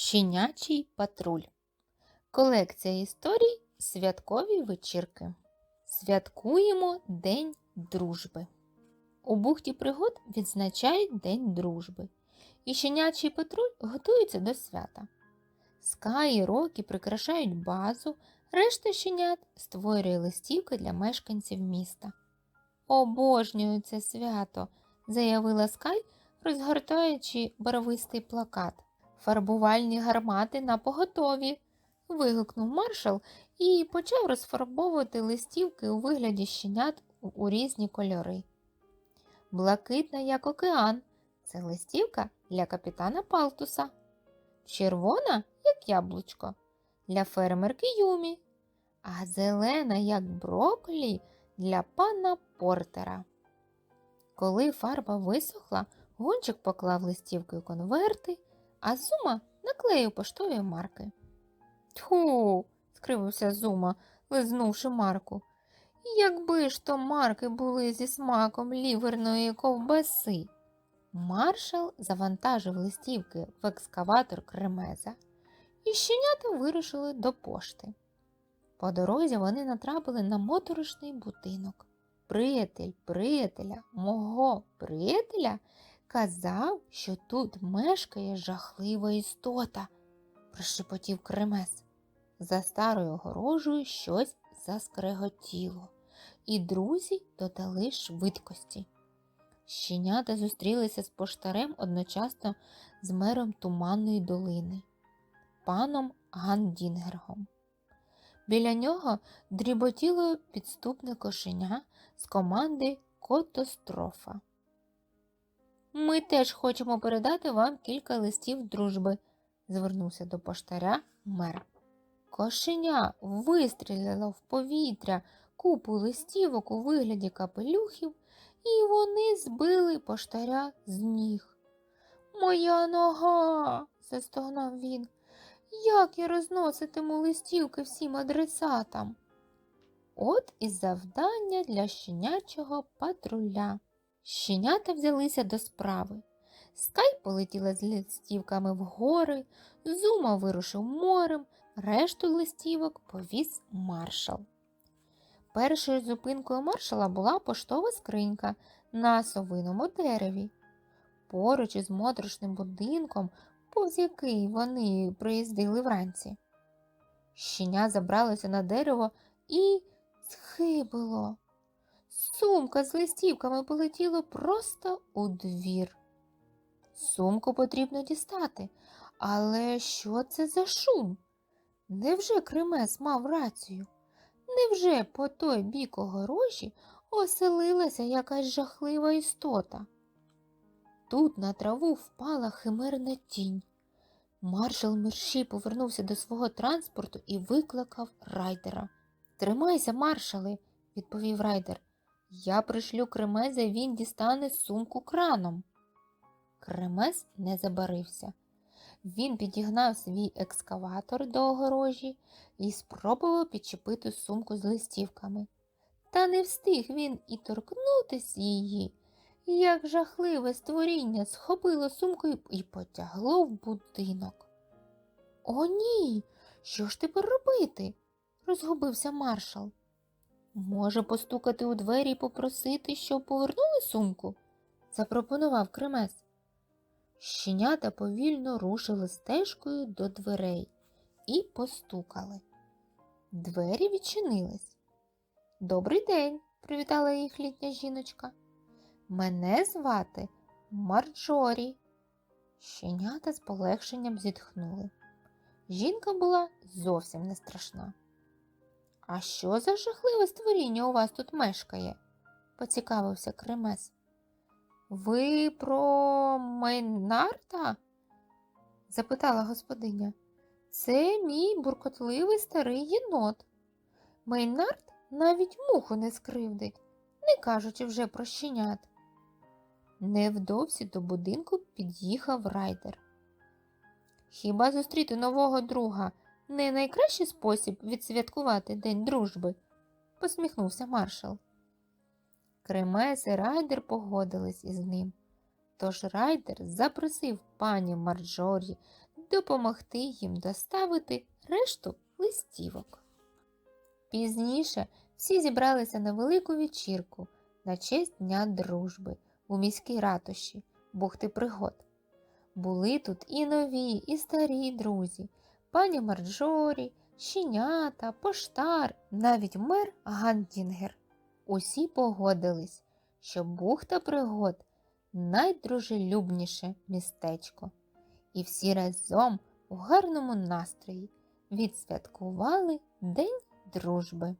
Щенячий патруль. Колекція історій Святкові вечірки. Святкуємо День дружби. У бухті пригод відзначають День дружби. І щенячий патруль готується до свята. Скай і Рокі прикрашають базу, решта щенят створює листівки для мешканців міста. Обожнюю це свято, заявила Скай, розгортаючи барвистий плакат. Фарбувальні гармати на поготові. вигукнув маршал і почав розфарбовувати листівки у вигляді щенят у- різні кольори. Блакитна, як океан, це листівка для капітана Палтуса. Червона, як яблучко, для фермерки Юмі, а зелена, як брокколі, для пана Портера. Коли фарба висохла, гончик поклав листівки у конверти, а Зума наклеїв поштові марки. Тьху, скривився Зума, лизнувши марку. Якби ж то марки були зі смаком ліверної ковбаси. Маршал завантажив листівки в екскаватор кремеза, і щенята вирушили до пошти. По дорозі вони натрапили на моторошний будинок. Приятель приятеля, мого приятеля казав, що тут мешкає жахлива істота, прошепотів кремес. За старою огорожею щось заскреготіло, і друзі додали швидкості. Щенята зустрілися з поштарем одночасно з мером Туманної долини, паном Гандінгергом. Біля нього дріботіло підступне кошеня з команди Котострофа. Ми теж хочемо передати вам кілька листів дружби, звернувся до поштаря мер. Кошеня вистрілило в повітря купу листівок у вигляді капелюхів, і вони збили поштаря з ніг. Моя нога, застогнав він. Як я розноситиму листівки всім адресатам? От і завдання для щенячого патруля. Щенята взялися до справи. Скай полетіла з листівками в гори, Зума вирушив морем, решту листівок повіз маршал. Першою зупинкою маршала була поштова скринька на совиному дереві. Поруч із моторошним будинком, повз який вони приїздили вранці. Щеня забралося на дерево і схибило. Сумка з листівками полетіла просто у двір. Сумку потрібно дістати, але що це за шум? Невже Кремес мав рацію? Невже по той бік огорожі оселилася якась жахлива істота? Тут на траву впала химерна тінь. Маршал мерщій повернувся до свого транспорту і викликав райдера. Тримайся, маршали, відповів райдер. Я пришлю кремеза, і він дістане сумку краном. Кремез не забарився. Він підігнав свій екскаватор до огорожі і спробував підчепити сумку з листівками. Та не встиг він і торкнутись її, як жахливе створіння схопило сумку і потягло в будинок. О, ні! Що ж тепер робити? розгубився маршал. Може, постукати у двері і попросити, щоб повернули сумку? запропонував Кремес. Щенята повільно рушили стежкою до дверей і постукали. Двері відчинились. Добрий день, привітала їх літня жіночка. Мене звати Марджорі. Щенята з полегшенням зітхнули. Жінка була зовсім не страшна. А що за жахливе створіння у вас тут мешкає? поцікавився Кремес. Ви про Майнарта? запитала господиня. Це мій буркотливий старий єнот. Мейнард навіть муху не скривдить, не кажучи вже про щенят. Невдовзі до будинку під'їхав райдер. Хіба зустріти нового друга не найкращий спосіб відсвяткувати День дружби? посміхнувся маршал. Кремес і райдер погодились із ним. Тож райдер запросив пані Марджорі допомогти їм доставити решту листівок. Пізніше всі зібралися на велику вечірку на честь Дня дружби у міській ратуші бухти пригод. Були тут і нові, і старі друзі, пані Марджорі, щенята, поштар, навіть мер Гандінгер. Усі погодились, що бухта пригод найдружелюбніше містечко. І всі разом у гарному настрої відсвяткували День дружби.